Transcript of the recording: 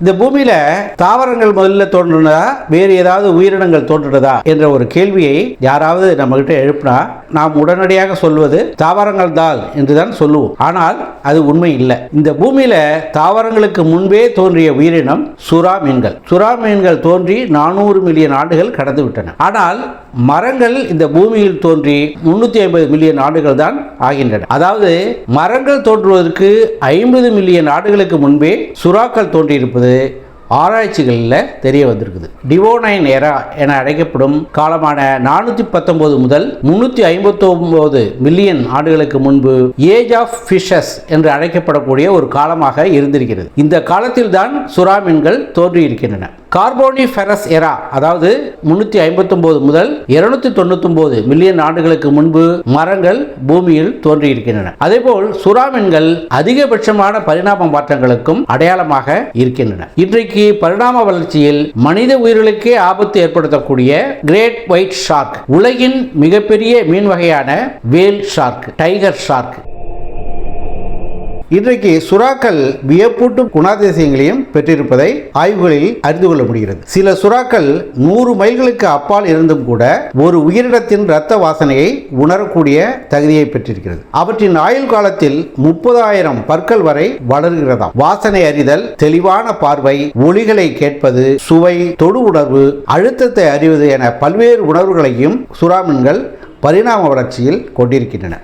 இந்த பூமியில தாவரங்கள் முதல்ல தோன்றுனதா வேறு ஏதாவது உயிரினங்கள் தோன்றுனதா என்ற ஒரு கேள்வியை யாராவது நம்மகிட்ட எழுப்பினா நாம் உடனடியாக சொல்வது தாவரங்கள் தான் என்றுதான் சொல்லுவோம். ஆனால் அது உண்மை இல்லை. இந்த பூமியில தாவரங்களுக்கு முன்பே தோன்றிய உயிரினம் சுறா மீன்கள். சுறா மீன்கள் தோன்றி நானூறு மில்லியன் ஆண்டுகள் கடந்து விட்டன. ஆனால் மரங்கள் இந்த பூமியில் தோன்றி முன்னூத்தி ஐம்பது மில்லியன் ஆண்டுகள் தான் ஆகின்றன. அதாவது மரங்கள் தோன்றுவதற்கு ஐம்பது மில்லியன் ஆண்டுகளுக்கு முன்பே சுறாக்கள் தோன்றியிருப்பது ஆராய்ச்சிகளில் தெரிய வந்திருக்குது. டிவோனைன் எரா என அழைக்கப்படும் காலமான நானூற்றி பத்தொன்பது முதல் முன்னூற்றி ஐம்பத்தொம்போது மில்லியன் ஆண்டுகளுக்கு முன்பு ஏஜ் ஆஃப் ஃபிஷஸ் என்று அழைக்கப்படக்கூடிய ஒரு காலமாக இருந்திருக்கிறது. இந்த காலத்தில் தான் சுறா மீன்கள் தோன்றியிருக்கின்றன. கார்போனிஃபெரஸ் எரா அதாவது முன்னூற்றி ஐம்பத்தொம்போது முதல் இருநூத்தி தொண்ணூத்தொம்போது மில்லியன் ஆண்டுகளுக்கு முன்பு மரங்கள் பூமியில் தோன்றியிருக்கின்றன. அதேபோல் சுறா மீன்கள் அதிகபட்சமான பரிணாம மாற்றங்களுக்கும் அடையாளமாக இருக்கின்றன. இன்றைக்கு பரிணாம வளர்ச்சியில் மனித உயிர்களுக்கே ஆபத்து ஏற்படுத்தக்கூடிய கிரேட் ஒயிட் ஷார்க் உலகின் மிகப்பெரிய மீன் வகையான வேல் ஷார்க் டைகர் ஷார்க். இன்றைக்கு சுறாக்கள் வியப்பூட்டும் குணாதிசயங்களையும் பெற்றிருப்பதை ஆய்வுகளில் அறிந்து கொள்ள முடிகிறது சில சுறாக்கள் நூறு மைல்களுக்கு அப்பால் இருந்தும் கூட ஒரு உயிரினத்தின் இரத்த வாசனையை உணரக்கூடிய தகுதியை பெற்றிருக்கிறது. அவற்றின் ஆயுள் காலத்தில் முப்பதாயிரம் பற்கள் வரை வளர்கிறதாம். வாசனை அறிதல் தெளிவான பார்வை ஒளிகளை கேட்பது சுவை தொடு உணர்வு அழுத்தத்தை அறிவது என பல்வேறு உணர்வுகளையும் சுறாமீன்கள் பரிணாம வளர்ச்சியில் கொண்டிருக்கின்றன.